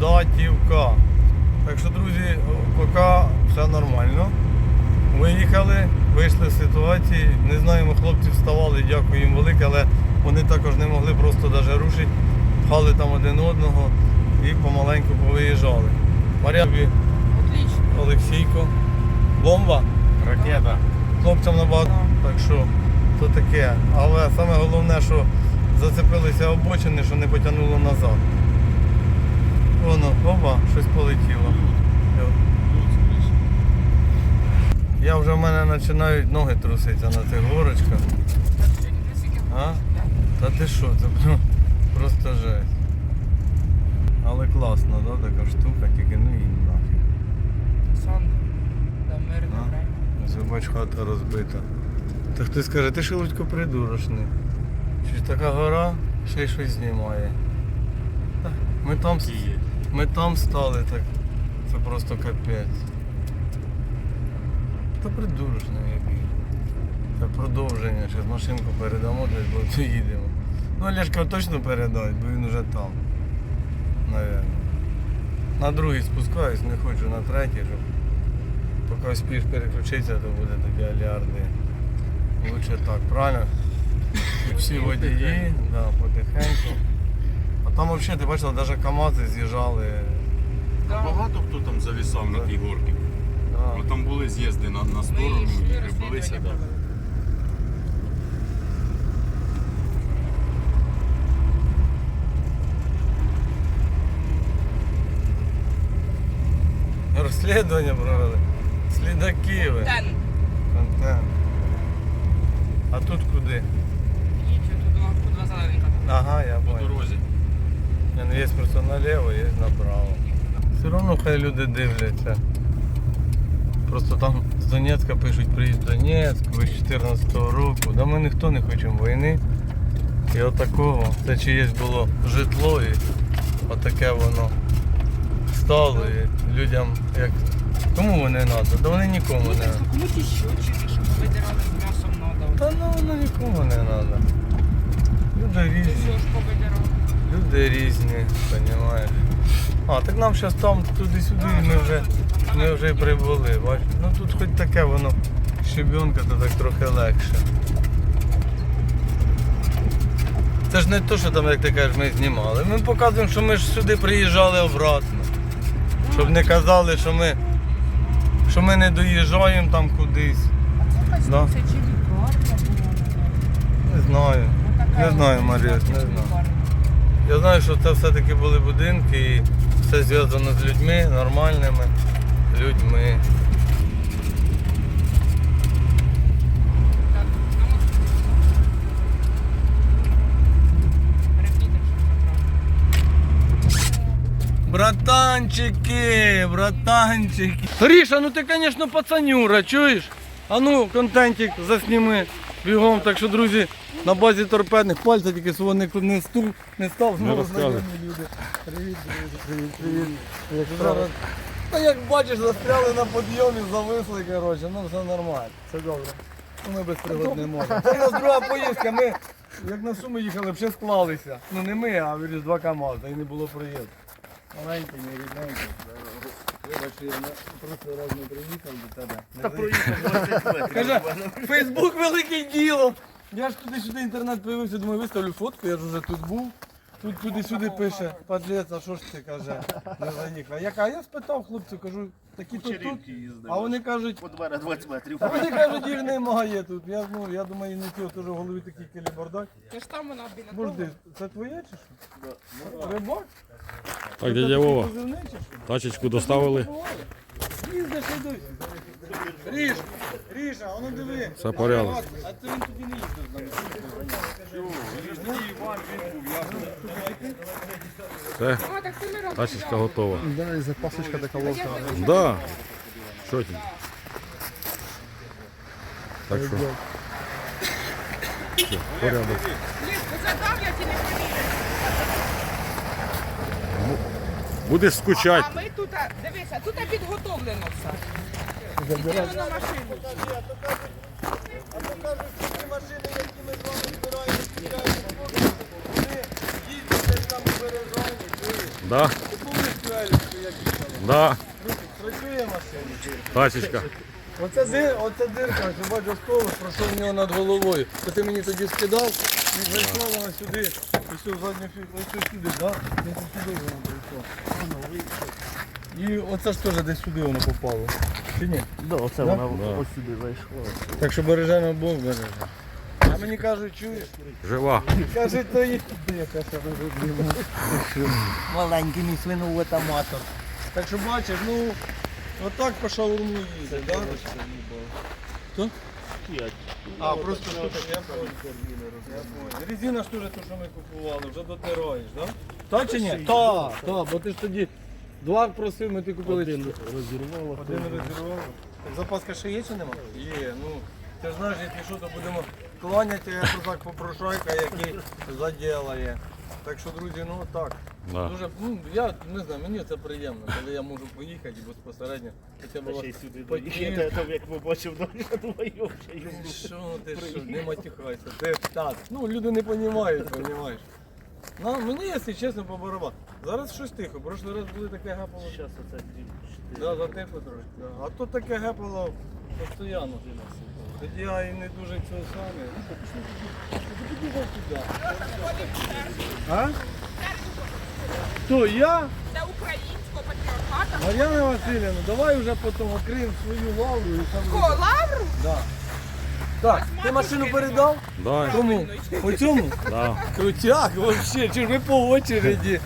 Датівка. Так що, друзі, поки все нормально. Виїхали, вийшли з ситуації. Не знаємо, хлопці вставали, дякую їм велике, але вони також не могли просто навіть рушити. Пхали там один одного і помаленьку повиїжджали. Отлично. Олексійко. Бомба. Ракета. Хлопцям набагато. Так що то таке. Але саме головне, що зацепилися обочини, що не потягнуло назад. Воно, опа, щось полетіло. Я вже в мене починають ноги труситися на цих горочках. А? Та ти що, це просто жесть. Але класно, да, така штука, тільки ну і нафіг. Сон. Да, мирне время. Бач, хата розбита. Та хтось скаже, ти шелудько придурочний. Чи ж така гора ще й щось знімає. Ми там, с- ми там стали, так це просто капець. Та придурочний який. Це продовження, зараз машинку передамо десь, бо доїдемо. Ну Олешка точно передасть, бо він вже там. Наверно. На другий спускаюсь, не хочу на третій, щоб Поки успієш переключитися, то буде тоді алярди. Лучше так, правильно? Всі водії, да, потихеньку. Там взагалі, ти бачила, навіть КАМАЗи з'їжджали. А багато хто там завісав на тій горці. Да. Бо там були з'їзди на, на сторону Ми і прибилися. розслідування Да. провели. Розслідування провели. Слідаки ви. Контент. А тут куди? Їдь, тут два зелененька. Ага, я По понял. дорозі. Ну, Є просто наліво, є направо. Все одно хай люди дивляться. Просто там з Донецька пишуть приїзд в Донецьк, ви з 14-го року. Да ми ніхто не хочемо війни. І отакого. Це чиєсь було житло і отаке воно стало. І людям як. Кому вони треба? Да вони нікому Ну, не треба. комусь і щочики, щоб видирали з м'ясом надо. Та ну воно нікому не треба. Люди різні. Люди різні, розумієш. А, так нам зараз там туди-сюди і ми вже, ми вже прибули, бачиш. Ну тут хоч таке воно щебенка, то так трохи легше. Це ж не то, що там, як ти кажеш, ми знімали. Ми показуємо, що ми ж сюди приїжджали обратно. Щоб не казали, що ми, що ми не доїжджаємо там кудись. Це Да. чи лікарня була? Не знаю. Не знаю, Маріус, не знаю. Я знаю, що це все-таки були будинки і все зв'язано з людьми, нормальними людьми. Братанчики, братанчики. Гріша, ну ти, звісно, пацанюра, чуєш? А ну, контентик засніми бігом. Так що, друзі, на базі торпедних пальця тільки свого не, не, стук, не став, знову знайомі люди. Привіт, друзі, привіт, привіт. Як зараз. Та як бачиш, застряли на підйомі, зависли, коротше, ну все нормально, все добре. Ну, ми без пригод не можемо. Це у нас друга поїздка, ми як на Суми їхали, вже склалися. Ну не ми, а вірю, два КАМАЗа, і не було приїзду. Маленький, не рідненький. Вибач, я просто раз не приїхав до тебе. Та проїхав Каже, Фейсбук велике діло. Я ж туди-сюди інтернет появився, думаю, виставлю фотку, я ж вже тут був. Тут туди-сюди пише, подлець, а що ж ти каже, не заїхав. Я, кажу, я спитав хлопців, кажу, такі тут тут. А вони кажуть, По двері 20 метрів. а вони кажуть, їх немає тут. Я, ну, я думаю, не ті, теж в голові такий келібардак. Ти ж там вона біля того. це твоє чи що? Рибак? Так, дядя Вова, Позивний чи що? тачечку доставили, Їздиш, йдуть. Ріж, Ріша, а ну диви. все порядок. А це він тоді не їздив з нами. Все, А, так ти ми разом тачечка готова. Да, і запасочка така ловка. Да. Що ти? Так що. Все, порядок. Ліс, задав, я ті не Будеш скучати. А ми тут, дивися, тут підготовлено все. Іди на машину. А то кажуть, ці машини, які ми з вами збираємо, збираємо, вони їздять там у бережані? Да? Повністю як їхали. Да, Працює машина. Оце, дир, оце дирка, що бачу столу, пройшов в нього над головою. То ти мені тоді скидав і зайшла вона сюди. І все, задню фі- ось сюди, так? Да? Ось сюди воно прийшло. І оце ж теж десь сюди воно попало. Чи ні? Да, оце Да? вона Да. ось сюди зайшла. Так що бережемо Бог береже. А мені кажуть, чуєш? Жива. Кажуть, то є. Маленький мій свиновод-аматор. Так що бачиш, ну, отак по шаурму їде, так? Хто? А, просто що так, понял. Я. Резина ж теж те, що ми купували, вже дотираєш, так? Да? Так чи ні? Так, так, бо ти ж тоді два просив, ми ти купили. Один Розірвала. Один розірвав. Так запаска ще є чи нема? Є, ну. Ти ж знаєш, якщо то будемо кланяти, я козак попрошайка, який заділає. Так що, друзі, ну так. Да. Дуже, ну, я не знаю, мені це приємно, коли я можу поїхати і безпосередньо. Хоча б Ще й сюди доїхати, там як я думаю, вже йому. Що ти що, не матюхайся. Ти так. Ну люди не розуміють, розумієш. Ну, мені, якщо чесно, по барабан. Зараз щось тихо, прошлий раз були таке гепало. Зараз оце. Да, затихло трошки. Да. А тут таке гепало постійно. Тоді я і не дуже цього саме. А? Хто, я? Це українського патріархата. Мар'яна Васильівна, давай вже потім окриємо свою лавру і там. О, лавру? Да. Так, ти машину передав? Да, Кому? По цьому? да. Крутяк, вообще, чи ж ви по очереді.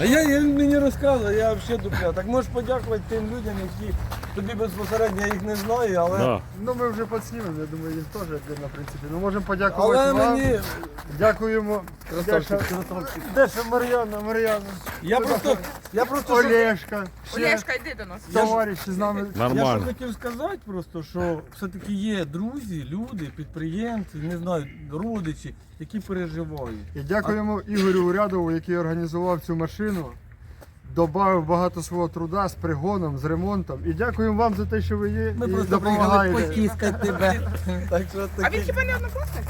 А я, я мені розказував, я взагалі дупля. Так можеш подякувати тим людям, які тобі безпосередньо я їх не знаю, але. Да. Ну ми вже підснімемо, я думаю, їм теж відповідно, в принципі. Ну можемо подякувати Але вам. мені. Дякуємо. Красавчик, Де ще Мар'яна, Мар'яна, Я просто. Я просто. що- Олешка, ще Олешка, йди до нас. товариші з нами. Я що хотів сказати просто, що все-таки є друзі, люди, підприємці, не знаю, родичі, які переживають. І дякуємо Ігорю Урядову, який організував цю машину. Добавив багато свого труда з пригоном, з ремонтом. І дякуємо вам за те, що ви є Ми і просто приїхали допомагаєте. потіскати тебе. Так що А він хіба не однокласник?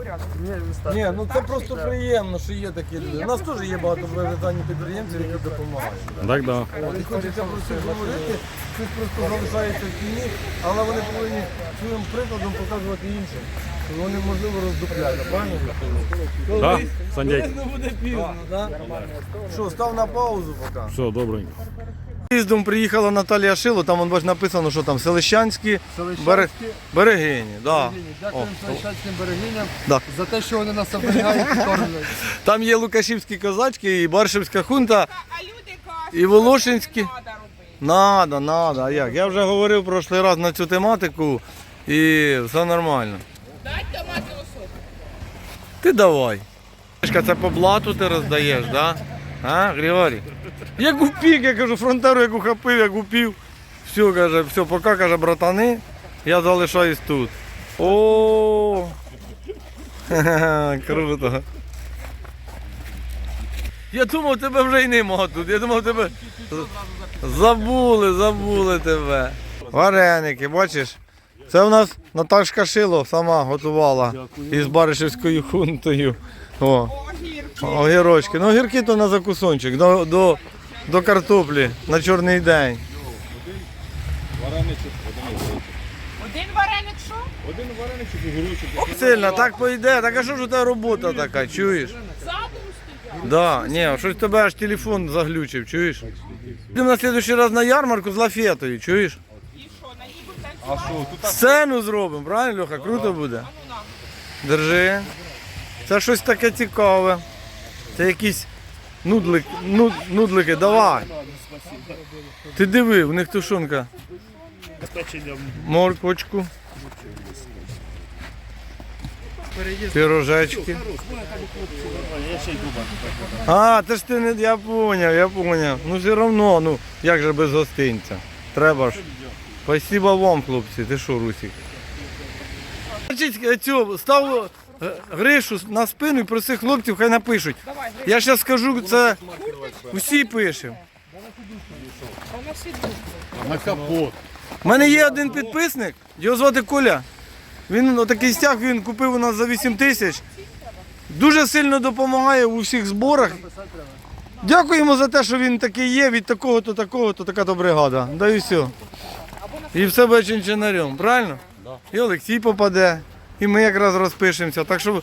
Уряд. Ні, ну це просто приємно, що є такі люди. У нас теж є багато привітання підприємців, які допомагають. Так, да. От, і хочеться про це говорити, щось просто залишається в тіні, але вони повинні своїм прикладом показувати іншим. що Вони можливо роздупляють, правильно? Да, колись не буде пізно, так? Що, став на паузу поки. Все, добренько. Їздом приїхала Наталія Шило, там вон, бач, написано, що там Селищанські Селищанські бере- берегині. Да. берегині. Дякуємо Селищанським берегиням Да. за те, що вони нас оберігають і кормлять. Там є Лукашівські козачки і Баршівська хунта. А люди кажуть, І Волошинські. не треба робити. Надо, надо. А як? Я вже говорив прошлий раз на цю тематику і все нормально. Дай томатну соку. Ти давай. Це по блату ти роздаєш, да? А, Григорій? Як упік, я кажу, фронтеру як ухопив, як упів. Все, каже, все, поки, каже, братани, я залишаюсь тут. О, круто. Я думав, тебе вже й нема тут. Я думав, тебе забули, забули тебе. Вареники, бачиш? Це у нас Наташка Шило сама готувала із Баришевською хунтою. О. огірочки. Ну, огірки то на закусончик, до, до, до картоплі на чорний день. Один вареник що? Один вареничок і горючок. Сильно, так пойде. Так а що ж у тебе робота така, чуєш? Да, ні, щось тебе аж телефон заглючив, чуєш? Йдемо на наступний раз на ярмарку з лафетою, чуєш? І що? Сцену зробимо, правильно, Льоха? Круто буде? А ну. Держи. Це щось таке цікаве. Це якісь нудлик, ну, нудлики, давай. Ти диви, у них тушонка. Морквочку. Дуба. А, це ж ти не. Я поняв, я поняв. Ну все одно, ну як же без гостинця. Треба ж. Спасибо вам, хлопці. Ти що, Русик? Став Гришу на спину і проси хлопців, хай напишуть. Давай, Я зараз скажу, це усі пишемо. На капот. У мене є один підписник, його звати Коля. Він отакий стяг він купив у нас за 8 тисяч. Дуже сильно допомагає у всіх зборах. Дякуємо за те, що він такий є, від такого то такого, то така то бригада. Да і все. І все буде чинчинарем, правильно? І Олексій попаде, і ми якраз розпишемося. Так що,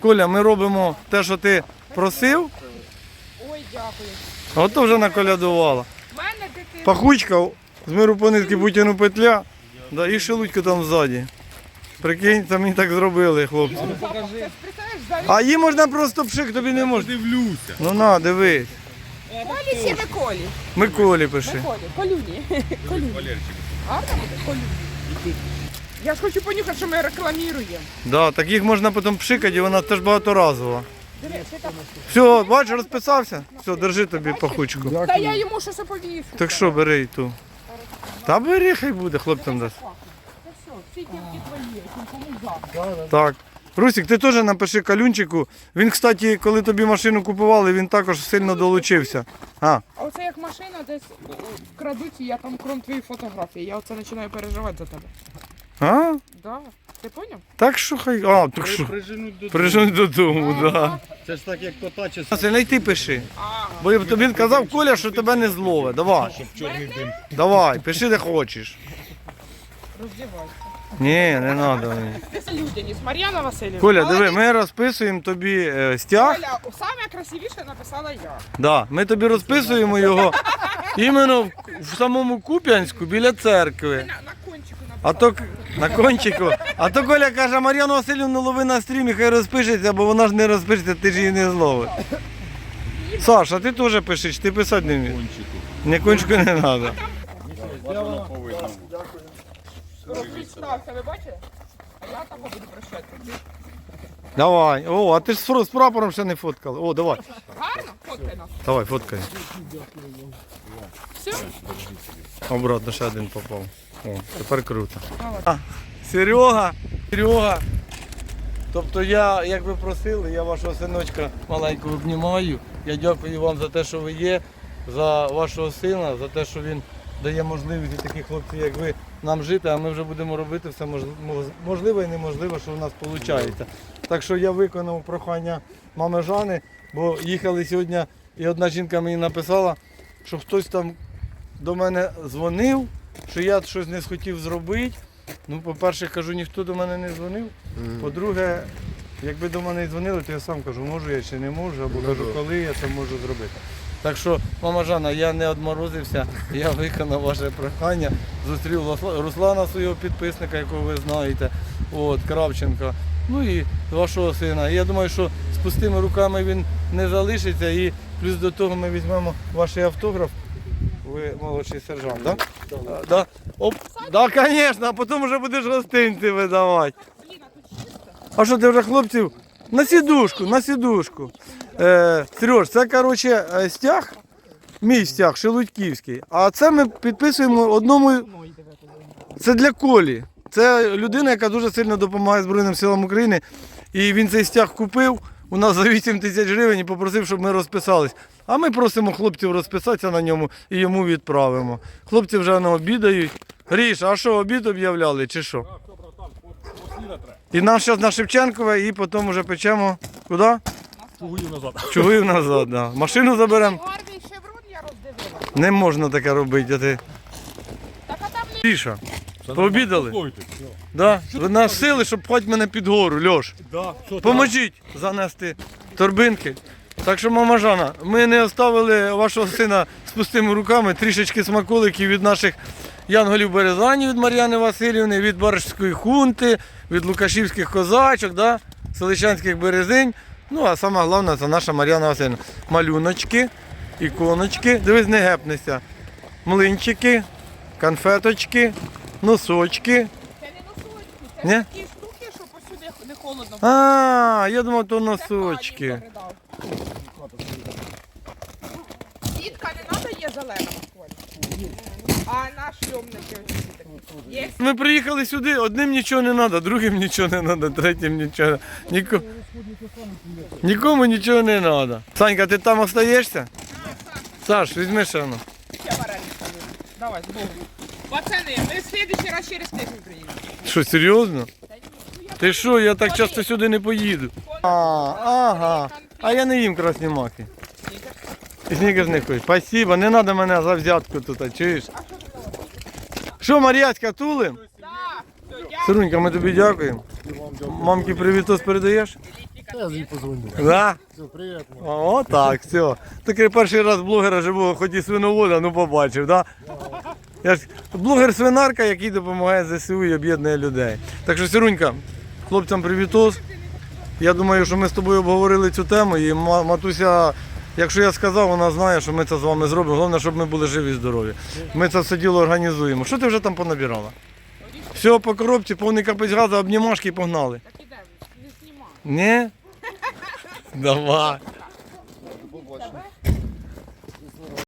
Коля, ми робимо те, що ти просив, Ой, дякую. ото вже наколядувала. Пахучка з миру по нитки Путіну петля, да, і шелудько там ззаді. Прикинь, це мені так зробили, хлопці. За А її можна просто пшик, тобі не можна. Дивлюся. Ну на, дивись. Колі сі Миколі. Миколі пиши. Миколі. Колюні. Колюні. Гарно буде? Колюні. Я ж хочу понюхати, що ми рекламуємо. Да, так їх можна потім пшикати, і вона теж багаторазова. Все, бачиш, розписався? Все, держи тобі пахучку. Та я йому щось оповішу. Так що, бери і ту. Та бери, хай буде, хлопцям дасть. Так. Русик, ти теж напиши калюнчику. Він, кстати, коли тобі машину купували, він також сильно долучився. А, А оце як машина десь о, крадуть, і я там крім твоєї фотографії. Я оце починаю переживати за тебе. А? Да. Ти поняв? Так що хай. А, так що. Приженуть до Прижень додому, так. Да. Це ж так, як кота чи Василь, не ти пиши. А, Бо тобі казав Коля, що тебе не злове. Давай. чорний дим. Давай, пиши де хочеш. роздівайся. Ні, не треба. Це людяність. Мар'яна Васильівна. Коля, диви, молодець. ми розписуємо тобі е, стяг. Коля, саме красивіше написала я. Да, ми тобі розписуємо його іменно в, в самому Куп'янську біля церкви. На, на кончику написала. А то к- на кончику. А то Коля каже, Мар'яну Васильівну лови на стрімі, хай розпишеться, бо вона ж не розпишеться, ти ж її не зловиш. Саша, ти теж пишеш, ти писати не вмієш. Не кончику не треба. Розпістався, ви бачите? А я там буду прощати. Давай. О, а ти ж з прапором ще не фоткали. О, давай. Гарно? Фоткай нас. Давай, фоткай. Все? Обратно ще один попав. О, тепер круто. А, Серега, Серега. Тобто я, як ви просили, я вашого синочка маленького обнімаю. Я дякую вам за те, що ви є, за вашого сина, за те, що він дає можливість і таких хлопців, як ви, нам жити, а ми вже будемо робити все мож- мож- можливе і неможливе, що в нас виходить. Так що я виконав прохання мами Жани, бо їхали сьогодні, і одна жінка мені написала, що хтось там до мене дзвонив, що я щось не схотів зробити. Ну, по-перше, кажу, ніхто до мене не дзвонив. По-друге, якби до мене дзвонили, то я сам кажу, можу я чи не можу, або кажу, коли я це можу зробити. Так що, мама Жана, я не одморозився, я виконав ваше прохання, зустрів Руслана, свого підписника, якого ви знаєте, от, Кравченка, ну і вашого сина. І я думаю, що з пустими руками він не залишиться. І плюс до того ми візьмемо ваш автограф. Ви молодший сержант, так? Да? Да? Оп. Да, звісно, а потім вже будеш гостинці видавати. А що ти вже хлопців? На сідушку, на сідушку. Е, Сереж, це коротше е, стяг, мій стяг, Шелудьківський. А це ми підписуємо одному. Це для Колі. Це людина, яка дуже сильно допомагає Збройним силам України. І він цей стяг купив у нас за 8 тисяч гривень і попросив, щоб ми розписались. А ми просимо хлопців розписатися на ньому і йому відправимо. Хлопці вже не обідають. Гріш, а що, обід об'являли чи що? І нам зараз на Шевченкове і потім вже печемо. Куди? Чугую назад. Чугуїв назад, да. Машину заберемо. Гарний шеврон я роздивила. Не можна таке робити, а ти. Так а там не Тіша. Пообідали? Да? Ви нас сили, щоб хоч мене під гору, Льош. Да, що Поможіть занести торбинки. Так що, мама Жана, ми не оставили вашого сина з пустими руками, трішечки смаколиків від наших янголів Березані, від Мар'яни Васильівни, від Баршської хунти, від Лукашівських козачок, да? Селищанських березинь. Ну, а саме головне, це наша Мар'яна Васильівна. Малюночки, іконочки, дивись, не гепнися. Млинчики, конфеточки, носочки. це не носочки, це Ні? такі штуки, що посюди не холодно. А, я думав, то Це носочки. Передав. Сітка не треба є зелена Коль? А наш шльомники ось ці такі. Є? Ми приїхали сюди, одним нічого не треба, другим нічого не треба, третім нічого. Ніко... Нікому нічого не треба. Санька, ти там остаєшся? Саш, візьми ще воно. Давай, з Богом. Пацани, ми в следующий раз через тиждень приїдемо. Що, серйозно? Ти що, я так часто сюди не поїду. А, ага. А я не їм красні маки. Снігер не хочеш. Спасибо, не треба мене за взятку тут, чуєш? Що, Мар'яцька, тулим? Все. Сирунька, ми тобі дякуємо. Мамки привітос передаєш? Я їй позвоню. Да? Все, приємно. О, так, все. Такий перший раз блогера живого, хоч і свиновода, ну побачив, да? Я ж блогер-свинарка, який допомагає ЗСУ і об'єднує людей. Так що, Сирунька, хлопцям привітос. Я думаю, що ми з тобою обговорили цю тему і ма- матуся, якщо я сказав, вона знає, що ми це з вами зробимо. Головне, щоб ми були живі і здорові. Ми це все діло організуємо. Що ти вже там понабирала? Все, по коробці, повний капець газу, обнімашки і погнали. Так ідемо, не знімай. Ні? Давай.